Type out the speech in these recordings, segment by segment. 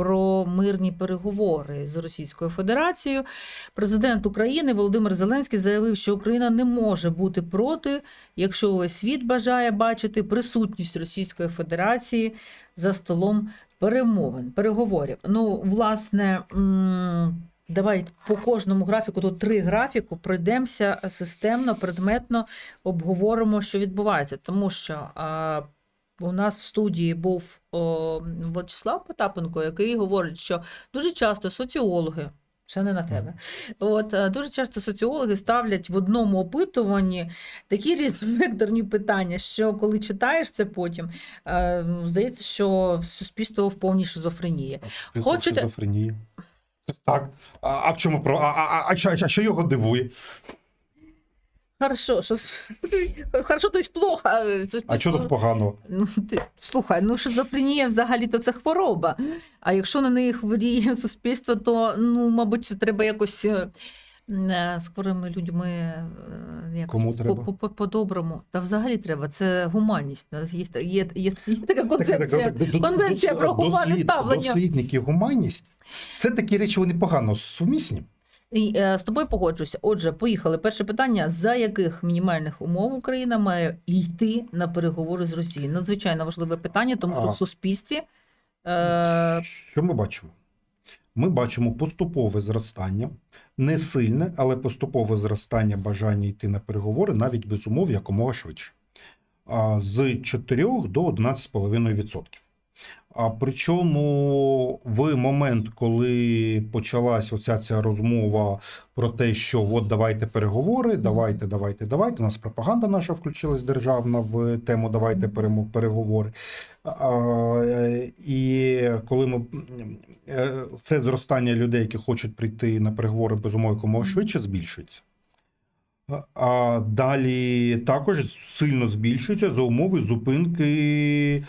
про мирні переговори з Російською Федерацією. Президент України Володимир Зеленський заявив, що Україна не може бути проти, якщо увесь світ бажає бачити присутність Російської Федерації за столом перемовин, переговорів. Ну, власне. Давай по кожному графіку, тут три графіку, пройдемося системно, предметно обговоримо, що відбувається. Тому що у нас в студії був о, Владислав Потапенко, який говорить, що дуже часто соціологи. Це не на тебе. От е, дуже часто соціологи ставлять в одному опитуванні такі різновекторні питання, що коли читаєш це потім, е, здається, що суспільство в повній шизофренії. Хочете- Шизофренія. Так. А, а в чому про. А, а, а, що- а що його дивує? Хорошо, що хорошо, то есть плохо. е, А що тут поганого? Ну, ти, слухай, ну шизофренія взагалі то це хвороба. А якщо на неї хворіє суспільство, то ну, мабуть, треба якось е, е, з хворими людьми е, Кому треба? по-доброму. Та взагалі треба. Це гуманність. Є, є, є, є така концепція. Так, так, так, до- Конвенція до- про гуманне ставлення. Дослідники гуманність. Це такі речі, вони погано сумісні. І, е, з тобою погоджуюся. Отже, поїхали. Перше питання: за яких мінімальних умов Україна має йти на переговори з Росією? Надзвичайно важливе питання, тому що А. в суспільстві. Е, Що ми бачимо? Ми бачимо поступове зростання, не сильне, але поступове зростання бажання йти на переговори навіть без умов якомога швидше. А, З 4 до 11,5%. А причому в момент, коли почалась оця ця розмова про те, що от давайте переговори, давайте, давайте, давайте. У нас пропаганда наша включилась державна в тему Давайте переговори. І коли ми е, це зростання людей, які хочуть прийти на переговори без умов якомога швидше, збільшується. А- далі також сильно збільшується за умови зупинки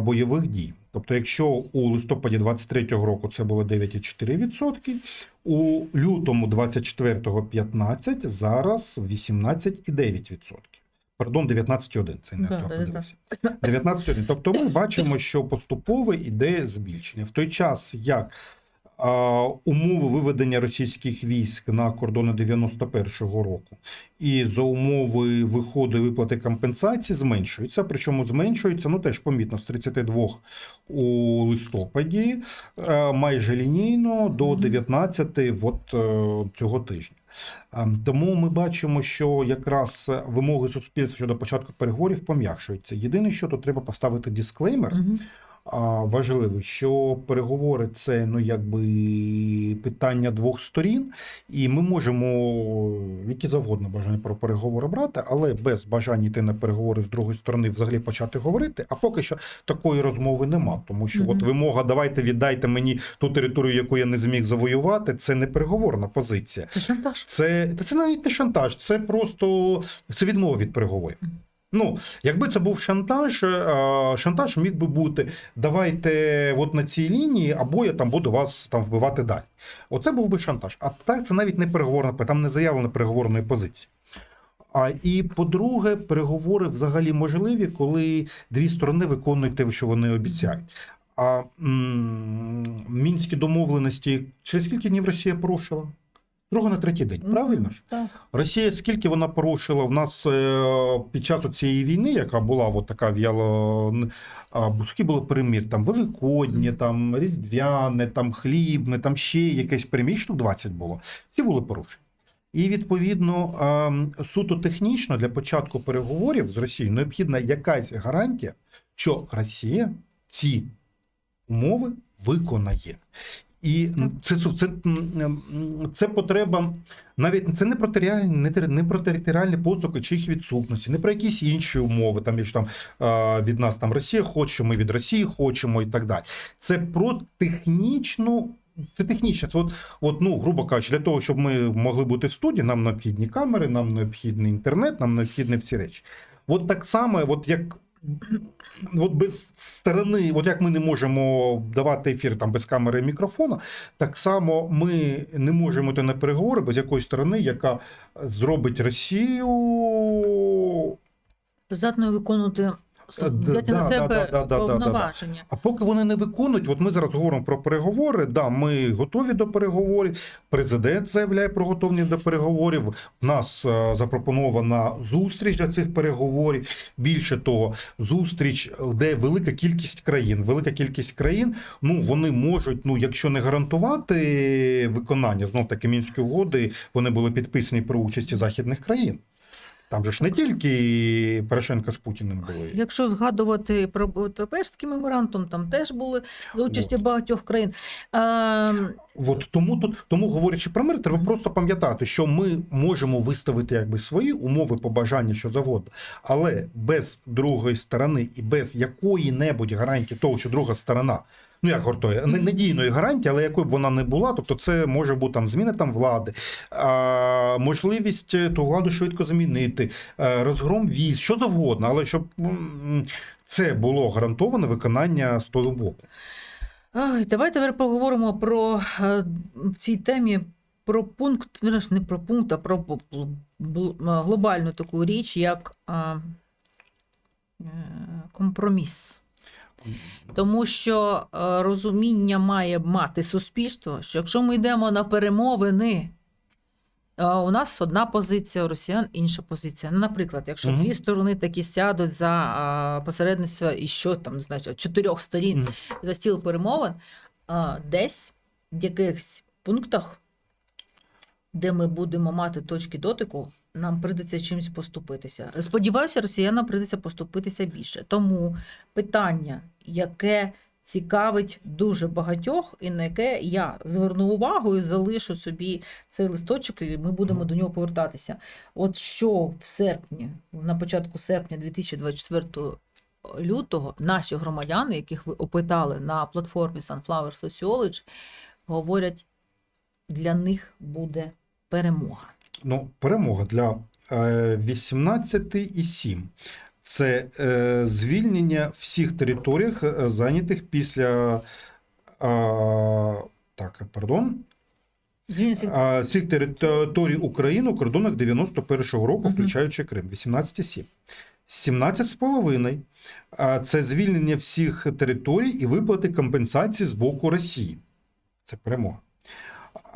бойових дій. Тобто, якщо у листопаді 23-го року це було 9,4%, у лютому 24-го 15%, зараз 18,9%. Пардон, 19,1%. Це не Да, подивився. 19,1. Тобто ми бачимо, що поступово йде збільшення. В той час, як умови виведення російських військ на кордони 91-го року і за умови виходу і виплати компенсації зменшуються. Причому зменшуються, ну теж помітно, з 32 у листопаді, е, майже лінійно до Мгм. 19 от, е, цього тижня. Е, Тому ми бачимо, що якраз вимоги суспільства щодо початку переговорів пом'якшуються. Єдине, що тут треба поставити дисклеймер, мгм. А, важливий, що переговори це ну якби питання двох сторін, і ми можемо які завгодно бажання про переговори брати, але без бажання йти на переговори з другої сторони взагалі почати говорити. А поки що такої розмови нема. Тому що Мгм. от вимога давайте віддайте мені ту територію, яку я не зміг завоювати. Це не переговорна позиція. Це шантаж. Це, це навіть не шантаж, це просто це відмова від переговорів. Ну, якби це був шантаж, е, шантаж міг би бути: давайте от на цій лінії, або я там буду вас там вбивати далі. Оце був би шантаж. А так це навіть не переговорна, там не заявлено переговорної позиції. А і по-друге, переговори взагалі можливі, коли дві сторони виконують те, що вони обіцяють. А м, мінські домовленості через скільки днів Росія порушила? Другого на третій день, правильно ж? Так. Росія скільки вона порушила в нас е, під час цієї війни, яка була от така в'яло скільки було перемір, там Великоднє, там Різдвяне, там хлібне, там ще якесь перемір, штук 20 було. Ці були порушені. І відповідно суто технічно для початку переговорів з Росією необхідна якась гарантія, що Росія ці умови виконає. І це, це, це, потреба навіть це не про територіальні, не, не про територіальні поступи чи їх відсутності, не про якісь інші умови, там якщо там від нас там Росія хоче, ми від Росії хочемо і так далі. Це про технічну. Це технічно. Це от, от, ну, грубо кажучи, для того, щоб ми могли бути в студії, нам необхідні камери, нам необхідний інтернет, нам необхідні всі речі. От так само, от як от без сторони, от як ми не можемо давати ефір там без камери і мікрофона, так само ми не можемо йти на переговори без якоїсь сторони, яка зробить Росію Здатною виконувати взяти на себе повноваження. А поки вони не виконують, от ми зараз говоримо про переговори. Да, ми готові до переговорів. Президент заявляє про готовність до переговорів. У нас е, запропонована зустріч для цих переговорів. Більше того, зустріч, де велика кількість країн. Велика кількість країн, ну вони можуть, ну якщо не гарантувати виконання, знов таки мінської угоди, вони були підписані при участі західних країн. Там же ж не тільки Порошенко з Путіним були. Якщо згадувати про Будапештський меморандум, там теж були за участі От. багатьох країн. Ем, От тому тут, тому говорячи про мир, треба просто пам'ятати, що ми можемо виставити якби свої умови, побажання, що завгодно, але без другої сторони і без якої-небудь гарантії того, що друга сторона. Ну, як гортує, не надійної гарантії, але якою б вона не була, тобто це може бути там зміна там влади, а, можливість е, ту владу швидко змінити, е, розгром військ, що завгодно, але щоб це було гарантоване виконання з того боку. Ой, давай тепер поговоримо про е, в цій темі про пункт, вірніш, не про пункт, а про глобальну таку річ, як компроміс. Тому що е, розуміння має мати суспільство, що якщо ми йдемо на перемовини, е, у нас одна позиція, у росіян інша позиція. Ну, наприклад, якщо дві сторони такі сядуть за посередництво і що там, значить, чотирьох сторін за стіл перемовин, е, десь в якихось пунктах, де ми будемо мати точки дотику, нам прийдеться чимось поступитися. Сподіваюся, росіянам прийдеться поступитися більше. Тому питання, яке цікавить дуже багатьох, і на яке я зверну увагу і залишу собі цей листочок, і ми будемо до нього повертатися. От що в серпні, на початку серпня 2024 лютого, наші громадяни, яких ви опитали на платформі Sunflower Sociology, говорять, для них буде перемога. Ну, перемога для е, 18,7. Це е, звільнення всіх територіях, е, зайнятих після. Е, так, пардон. Звільниться А, всіх територій України у кордонах 91-го року, Мгм. включаючи Крим, 18,7. 17,5 це звільнення всіх територій і виплати компенсації з боку Росії. Це перемога.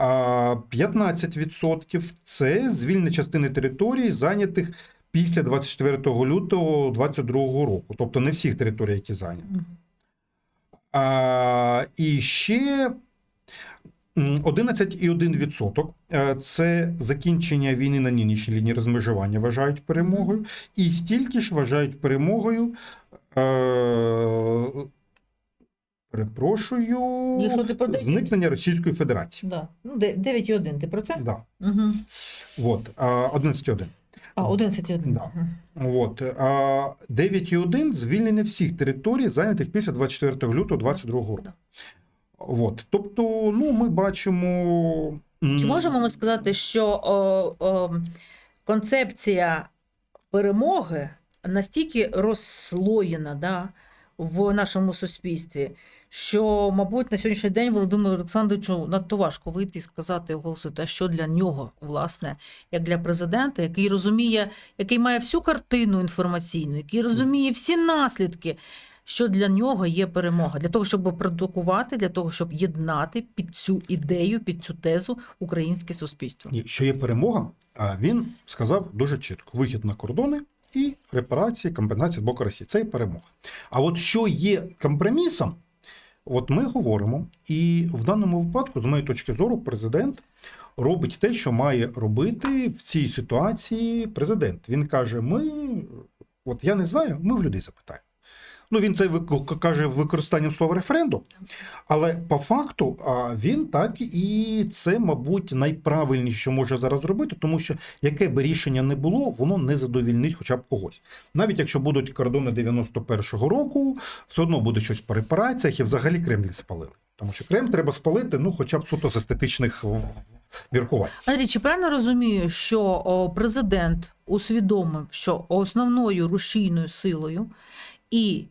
А 15% це звільнення частини територій, зайнятих після 24 лютого 2022 року. Тобто не всіх територій, які зайняті. А, і ще 11,1% е, це закінчення війни на нинішній лінії розмежування вважають перемогою, і стільки ж вважають перемогою. Перепрошую, Якщо ти про дев'ять? зникнення Російської Федерації. Да. Ну, 9,1, ти про це? Да. Угу. От, а, 11,1. А, 11,1. Да. От, 9,1 звільнення всіх територій, зайнятих після 24 лютого 2022 року. Да. От, тобто, ну, ми бачимо. Чи можемо ми сказати, що о, о, концепція перемоги настільки розслоєна да, в нашому суспільстві, що, мабуть, на сьогоднішній день Володимиру Олександровичу надто важко вийти і сказати голосу, та що для нього, власне, як для президента, який розуміє, який має всю картину інформаційну, який розуміє всі наслідки. Що для нього є перемога для того, щоб продукувати, для того, щоб єднати під цю ідею, під цю тезу українське суспільство. Ні, що є перемога, а він сказав дуже чітко: вихід на кордони і репарації, компенсації з боку Росії. Це є перемога. А от що є компромісом, от ми говоримо, і в даному випадку, з моєї точки зору, президент робить те, що має робити в цій ситуації президент. Він каже: Ми, от я не знаю, ми в людей запитаємо. Ну, він це каже використанням слова референдум, але по факту він так і це, мабуть, найправильніше, що може зараз зробити, тому що яке би рішення не було, воно не задовільнить хоча б когось. Навіть якщо будуть кордони 91-го року, все одно буде щось по репараціях і взагалі Кремль спалили. Тому що Кремль треба спалити, ну, хоча б суто з естетичних міркувань. Андрій, чи правильно розумію, що президент усвідомив, що основною рушійною силою і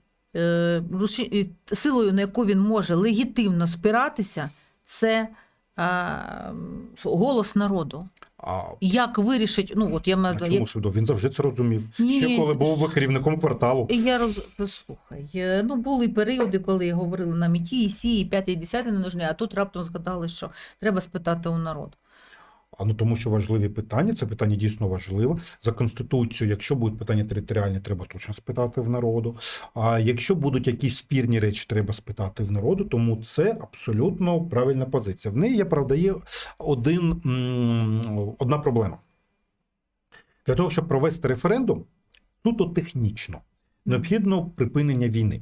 силою, на яку він може легітимно спиратися, це голос народу. А Як вирішить, ну от я на чому свідомо? Він завжди це розумів. Ні. Ще коли був керівником кварталу. Я роз... послухай. е, Ну, були періоди, коли говорили нам і ті, і сі, і п'яті, і десяті не нужні, а тут раптом згадали, що треба спитати у народу. А ну тому, що важливі питання, це питання дійсно важливе. За конституцією, якщо будуть питання територіальні, треба точно спитати в народу. А якщо будуть якісь спірні речі, треба спитати в народу. Тому це абсолютно правильна позиція. В неї є правда є один одна проблема. Для того, щоб провести референдум, суто технічно необхідно припинення війни.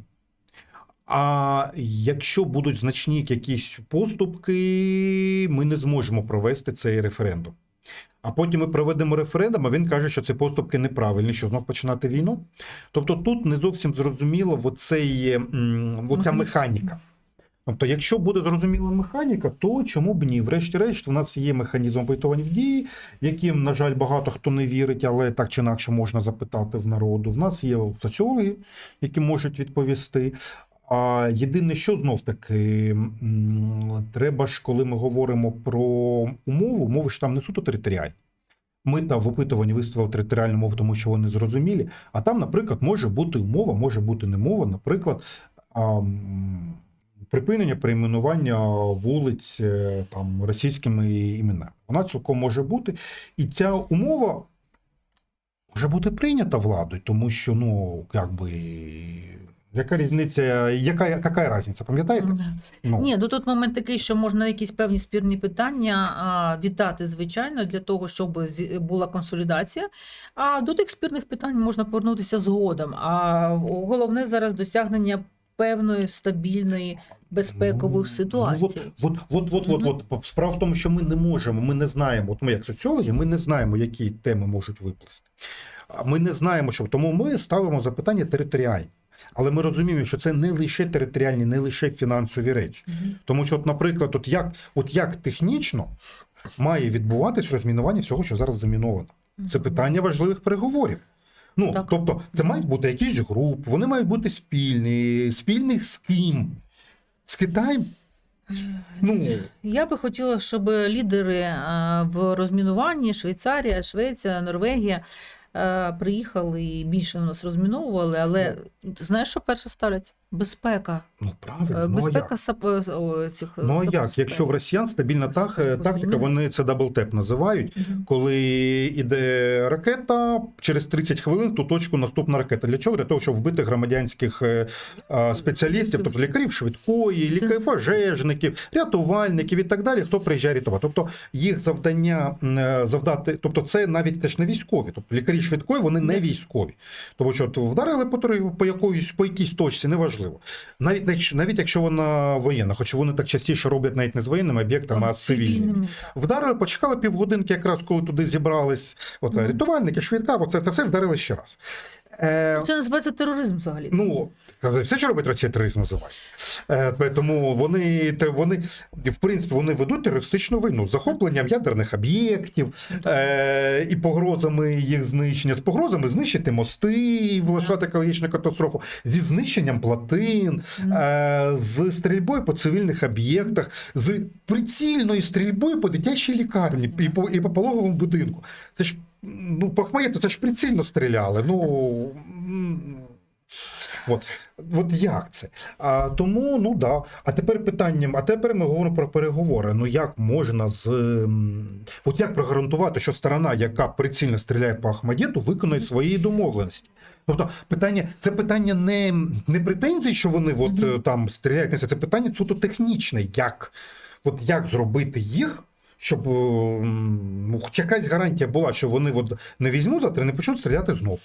А якщо будуть значні якісь поступки, ми не зможемо провести цей референдум. А потім ми проведемо референдум, а він каже, що ці поступки неправильні, що знов починати війну. Тобто тут не зовсім зрозуміло оцей, оця механіка. Тобто, якщо буде зрозуміла механіка, то чому б ні? Врешті-решт, у нас є механізм опитувань в дії, яким, на жаль, багато хто не вірить, але так чи інакше можна запитати в народу. В нас є соціологи, які можуть відповісти. А єдине, що знов таки треба ж, коли ми говоримо про умову, умови ж там не суто територіальні. Ми там в опитуванні виставили територіальну мову, тому що вони зрозумілі. А там, наприклад, може бути умова, може бути не мова, наприклад, припинення перейменування вулиць е, там російськими іменами. Вона цілком може бути. І ця умова може бути прийнята владою, тому що, ну, якби. Яка різниця, яка, яка різниця, пам'ятаєте? Мгм. Ну, Ні, ну тут момент такий, що можна якісь певні спірні питання а, вітати, звичайно, для того, щоб була консолідація. А до тих спірних питань можна повернутися згодом. А головне зараз досягнення певної стабільної безпекової Ну, ситуації. от, от, от, от, от, от. Справа в тому, що ми не можемо, ми не знаємо. От ми, як соціологи, ми не знаємо, які теми можуть виплисти. Ми не знаємо, що тому ми ставимо запитання територіальні. Але ми розуміємо, що це не лише територіальні, не лише фінансові речі. Мгм. Тому що, от, наприклад, от як, от як технічно має відбуватись розмінування всього, що зараз заміновано. Це питання важливих переговорів. Ну, Так. тобто, це мають бути якісь групи, вони мають бути спільні. Спільних з ким? З Китаєм? Ну, Я би хотіла, щоб лідери в розмінуванні Швейцарія, Швеція, Норвегія приїхали і більше у нас розміновували, але знаєш, що перше ставлять? Безпека. ну правильно. Ну, а Безпека як? сап... е, цих Ну а е, як? Якщо в росіян стабільна так, тактика, вони це даблтеп називають. Мгм. Коли йде ракета, через 30 хвилин ту точку наступна ракета. Для чого? Для того, щоб вбити громадянських е, а, спеціалістів, тобто лікарів швидкої, лікарів пожежників, рятувальників і так далі, хто приїжджає рятувати. Тобто їх завдання завдати, тобто це навіть теж не військові. Тобто лікарі швидкої вони не військові. Тому що вдарили по, по якоїсь по якійсь точці, неважливо. Навіть якщо навіть якщо вона воєнна, хоч вони так частіше роблять навіть не з воєнними об'єктами, а з цивільними. Вдарили, почекали півгодинки, якраз коли туди зібрались от, Мгм. рятувальники, швидка, оце це все вдарили ще раз. Е, Це називається тероризм взагалі. ну, все, що робить Росія, тероризм називається. Е, тому вони, вони, в принципі, вони ведуть терористичну війну з захопленням ядерних об'єктів е, і погрозами їх знищення, з погрозами знищити мости, і влаштувати екологічну катастрофу, зі знищенням плотин, е, з стрільбою по цивільних об'єктах, з прицільною стрільбою по дитячій лікарні і по, і по пологовому будинку. Це ж ну, по Ахмаєту це ж прицільно стріляли. Ну. От, от як це? А, тому, ну да. А тепер питання, а тепер ми говоримо про переговори. Ну як можна з. От як прогарантувати, що сторона, яка прицільно стріляє по Ахмадіту, виконує свої домовленості? Тобто питання, це питання не, не претензій, що вони от, Мгм. е, там стріляють, це питання суто технічне. Як? От як зробити їх, щоб е, хоч якась гарантія була, що вони от не візьмуть завтра і не почнуть стріляти знов.